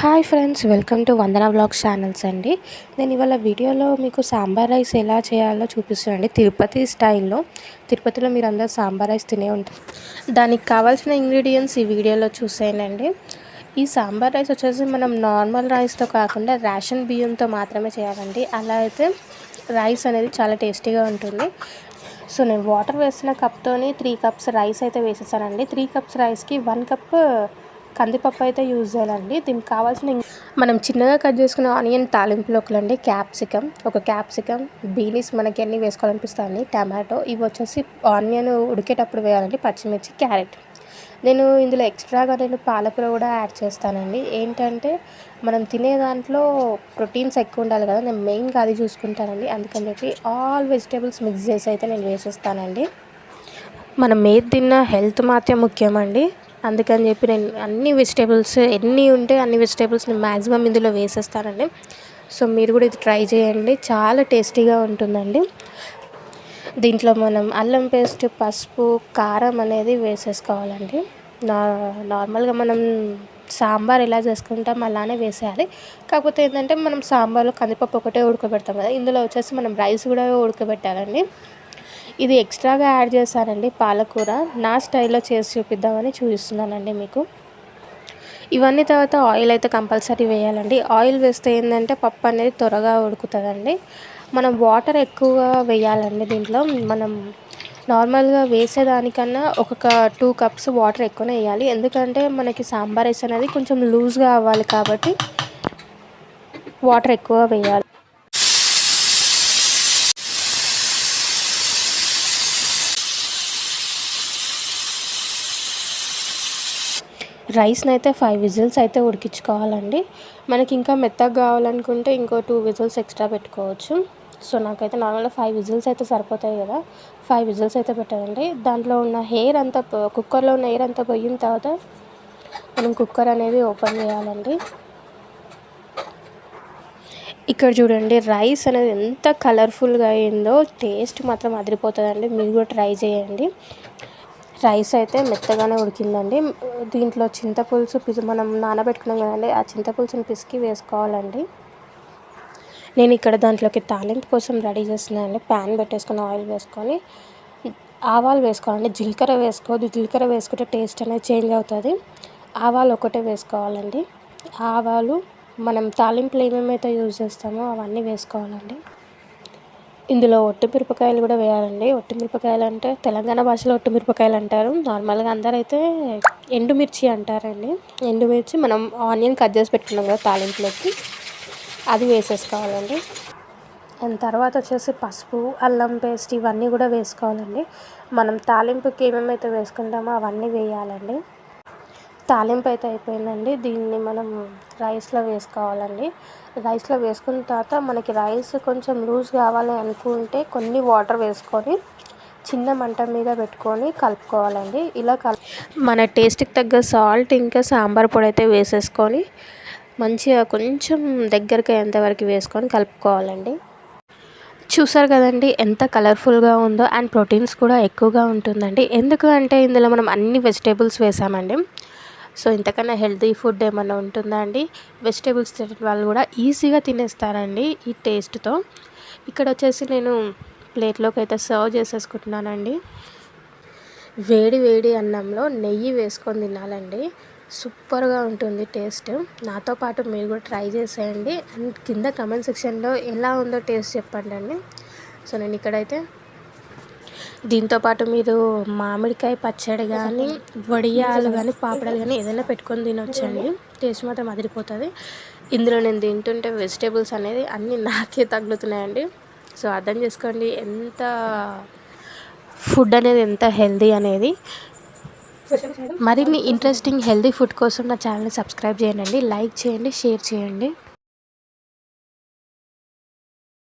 Hi friends welcome to Vandana blogs channels అండి. నేను ఇవాళ వీడియోలో మీకు సాంబార్ రైస్ ఎలా చేయాలో చూపిస్తానండి. తిరుపతి స్టైల్లో తిరుపతిలో మీరు అందరూ సాంబార్ రైస్ తినే ఉంటారు దానికి కావాల్సిన ఇంగ్రీడియంట్స్ ఈ వీడియోలో చూసేయండి ఈ సాంబార్ రైస్ వచ్చేసి మనం నార్మల్ రైస్తో కాకుండా రేషన్ బియ్యంతో మాత్రమే చేయాలండి. అలా అయితే రైస్ అనేది చాలా టేస్టీగా ఉంటుంది. సో నేను వాటర్ వేసిన కప్తోని త్రీ కప్స్ రైస్ అయితే వేసేసానండి. త్రీ కప్స్ రైస్కి వన్ కప్ కందిపప్పు అయితే యూజ్ చేయాలండి. దీనికి కావాల్సిన మనం చిన్నగా కట్ చేసుకున్న ఆనియన్ తాలింపులోకి క్యాప్సికమ్ ఒక క్యాప్సికమ్ బీనీస్ మనకి అన్నీ వేసుకోవాలనిపిస్తుంది టమాటో ఇవి వచ్చేసి ఆనియన్ ఉడికేటప్పుడు వేయాలండి. పచ్చిమిర్చి క్యారెట్. నేను ఇందులో ఎక్స్ట్రాగా నేను పాలకూర కూడా యాడ్ చేస్తానండి. ఏంటంటే మనం తినే దాంట్లో ప్రోటీన్స్ ఎక్కువ ఉండాలి కదా నేను మెయిన్గా అది చూసుకుంటానండి. అందుకని చెప్పి ఆల్ వెజిటేబుల్స్ మిక్స్ చేసి అయితే నేను వేసేస్తానండి. మనం ఏది తిన్నా హెల్త్ మాత్రం ముఖ్యమండి. అందుకని చెప్పి నేను అన్ని వెజిటేబుల్స్ ఎన్ని ఉంటే అన్ని వెజిటేబుల్స్ని మ్యాక్సిమం ఇందులో వేసేస్తానండి. సో మీరు కూడా ఇది ట్రై చేయండి. చాలా టేస్టీగా ఉంటుందండి. దీంట్లో మనం అల్లం పేస్ట్ పసుపు కారం అనేది వేసేసుకోవాలండి. నా నార్మల్గా మనం సాంబార్ ఎలా చేసుకుంటాం అలానే వేసేయాలి. కాకపోతే ఏంటంటే మనం సాంబార్లో కందిపప్పు ఒకటే ఉడకబెడతాం కదా. ఇందులో వచ్చేసి మనం రైస్ కూడా ఉడకబెట్టాలండి. ఇది ఎక్స్ట్రాగా యాడ్ చేశానండి పాలకూర. నా స్టైల్లో చేసి చూపిద్దామని చూపిస్తున్నానండి మీకు. ఇవన్నీ తర్వాత ఆయిల్ అయితే కంపల్సరీ వేయాలండి. ఆయిల్ వేస్తే ఏంటంటే పప్పు అనేది త్వరగా ఉడుకుతుందండి. మనం వాటర్ ఎక్కువగా వేయాలండి దీంట్లో. మనం నార్మల్గా వేసేదానికన్నా ఒక టూ కప్స్ వాటర్ ఎక్కువనే వేయాలి. ఎందుకంటే మనకి సాంబార్ రైస్ అనేది కొంచెం లూజ్గా అవ్వాలి కాబట్టి వాటర్ ఎక్కువ వేయాలి. రైస్ని అయితే ఫైవ్ విజిల్స్ అయితే ఉడికించుకోవాలండి. మనకి ఇంకా మెత్తగా కావాలనుకుంటే ఇంకో టూ విజిల్స్ ఎక్స్ట్రా పెట్టుకోవచ్చు. సో నాకైతే నార్మల్గా ఫైవ్ విజిల్స్ అయితే సరిపోతాయి కదా. ఫైవ్ విజిల్స్ అయితే పెట్టాలండి. దాంట్లో ఉన్న హెయిర్ అంతా కుక్కర్లో ఉన్న హెయిర్ అంతా పోయిన తర్వాత మనం కుక్కర్ అనేది ఓపెన్ చేయాలండి. ఇక్కడ చూడండి రైస్ అనేది ఎంత కలర్ఫుల్గా అయిందో టేస్ట్ మాత్రం అదిరిపోతుందండి. మీరు కూడా ట్రై చేయండి. రైస్ అయితే మెత్తగానే ఉడికిందండి. దీంట్లో చింతపులుసు పిసి మనం నానబెట్టుకున్నాం కదండి ఆ చింతపులుసుని పిసికి వేసుకోవాలండి. నేను ఇక్కడ దాంట్లోకి తాలింపు కోసం రెడీ చేస్తున్నానండి ప్యాన్ పెట్టేసుకొని ఆయిల్ వేసుకొని ఆవాలు వేసుకోవాలండి. జీలకర్ర వేసుకోవద్దు. జీలకర్ర వేసుకుంటే టేస్ట్ అనేది చేంజ్ అవుతుంది. ఆవాలు ఒకటే వేసుకోవాలండి. ఆవాలు మనం తాలింపులు ఏమేమైతే యూజ్ చేస్తామో అవన్నీ వేసుకోవాలండి. ఇందులో ఒట్టిమిరపకాయలు కూడా వేయాలండి. ఒట్టిమిరపకాయలు అంటే తెలంగాణ భాషలో ఒట్టిమిరపకాయలు అంటారు. నార్మల్గా అందరైతే ఎండుమిర్చి అంటారండి. ఎండుమిర్చి మనం ఆనియన్ కట్ చేసి పెట్టుకున్నాం కదా తాలింపులోకి. అది వేసేసుకోవాలండి. అండ్ తర్వాత వచ్చేసి పసుపు అల్లం పేస్ట్ ఇవన్నీ కూడా వేసుకోవాలండి. మనం తాలింపుకి ఏమేమైతే వేసుకుంటామో అవన్నీ వేయాలండి. తాలింపు అయితే అయిపోయిందండి. దీన్ని మనం రైస్లో వేసుకోవాలండి. రైస్లో వేసుకున్న తర్వాత మనకి రైస్ కొంచెం లూజ్ కావాలి అనుకుంటే కొన్ని వాటర్ వేసుకొని చిన్న మంట మీద పెట్టుకొని కలుపుకోవాలండి. ఇలా కల్ మన టేస్ట్కి తగ్గ సాల్ట్ ఇంకా సాంబార్ పొడి అయితే వేసేసుకొని మంచిగా కొంచెం దగ్గరికి అయ్యేంతవరకు వేసుకొని కలుపుకోవాలండి. చూసారు కదండి ఎంత కలర్ఫుల్గా ఉందో అండ్ ప్రోటీన్స్ కూడా ఎక్కువగా ఉంటుందండి. ఎందుకు అంటే ఇందులో మనం అన్ని వెజిటేబుల్స్ వేసామండి. సో ఇంతకన్నా హెల్తీ ఫుడ్ ఏమైనా ఉంటుందా అండి? వెజిటేబుల్స్ తినడం వాళ్ళు కూడా ఈజీగా తినేస్తారండి ఈ టేస్ట్తో. ఇక్కడ వచ్చేసి నేను ప్లేట్లోకి అయితే సర్వ్ చేసేసుకుంటున్నానండి. వేడి వేడి అన్నంలో నెయ్యి వేసుకొని తినాలండి. సూపర్గా ఉంటుంది టేస్ట్. నాతో పాటు మీరు కూడా ట్రై చేసేయండి. అండ్ కింద కమెంట్ సెక్షన్లో ఎలా ఉందో టేస్ట్ చెప్పండి అండి సో నేను ఇక్కడైతే దీంతోపాటు మీరు మామిడికాయ పచ్చడి కానీ వడియాలు కానీ పాపడాలు కానీ ఏదైనా పెట్టుకొని తినొచ్చండి. టేస్ట్ మాత్రం అదిరిపోతుంది. ఇందులో నేను తింటుంటే వెజిటేబుల్స్ అనేది అన్నీ నాకే తగులుతున్నాయండి. సో అర్థం చేసుకోండి ఎంత ఫుడ్ అనేది ఎంత హెల్దీ అనేది. మరిన్ని ఇంట్రెస్టింగ్ హెల్దీ ఫుడ్ కోసం నా ఛానల్ని సబ్స్క్రైబ్ చేయండి లైక్ చేయండి షేర్ చేయండి.